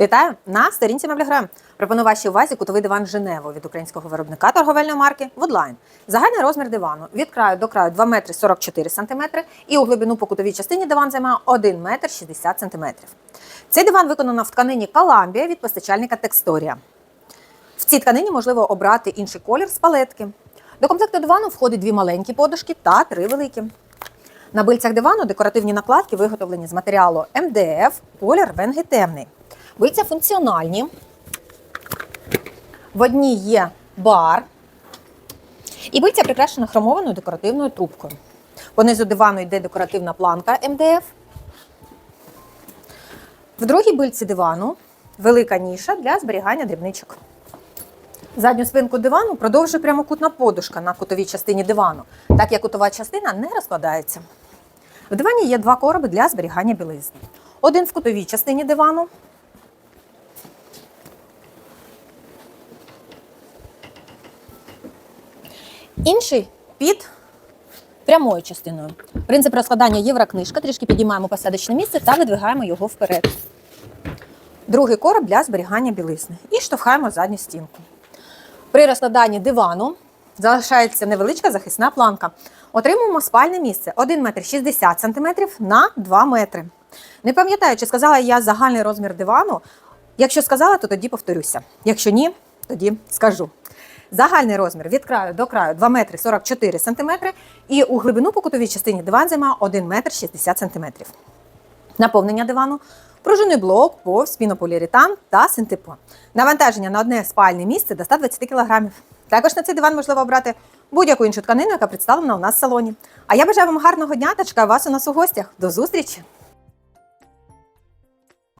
Вітаю на сторінці Мебліграм. Пропоную вашій увазі кутовий диван Женево від українського виробника торговельної марки Woodline. Загальний розмір дивану від краю до краю 2 метри 44 сантиметри і у глибину по кутовій частині диван займає 1 метр 60 сантиметрів. Цей диван виконано в тканині Columbia від постачальника Textoria. В цій тканині можливо обрати інший колір з палетки. До комплекту дивану входить дві маленькі подушки та три великі. На бильцях дивану декоративні накладки виготовлені з матеріалу МДФ, колір венги темний. Бильця функціональні. В одній є бар. І бильця прикрашена хромованою декоративною трубкою. Понизу дивану йде декоративна планка МДФ. В другій бильці дивану велика ніша для зберігання дрібничок. Задню спинку дивану продовжує прямокутна подушка на кутовій частині дивану, так як кутова частина не розкладається. В дивані є два короби для зберігання білизни. Один в кутовій частині дивану. Інший під прямою частиною. Принцип розкладання єврокнижка. Трішки підіймаємо посадочне місце та видвигаємо його вперед. Другий короб для зберігання білизни. І штовхаємо задню стінку. При розкладанні дивану залишається невеличка захисна планка. Отримуємо спальне місце 1 метр 60 см на 2 метри. Не пам'ятаю, чи сказала я загальний розмір дивану. Якщо сказала, то тоді повторюся. Якщо ні, тоді скажу. Загальний розмір від краю до краю 2 метри 44 см і у глибину по кутовій частині диван займає 1 метр 60 см. Наповнення дивану, пружинний блок, повз, пінополіуретан та синтепон. Навантаження на одне спальне місце до 120 кг. Також на цей диван можливо обрати будь-яку іншу тканину, яка представлена у нас в салоні. А я бажаю вам гарного дня та чекаю вас у нас у гостях. До зустрічі!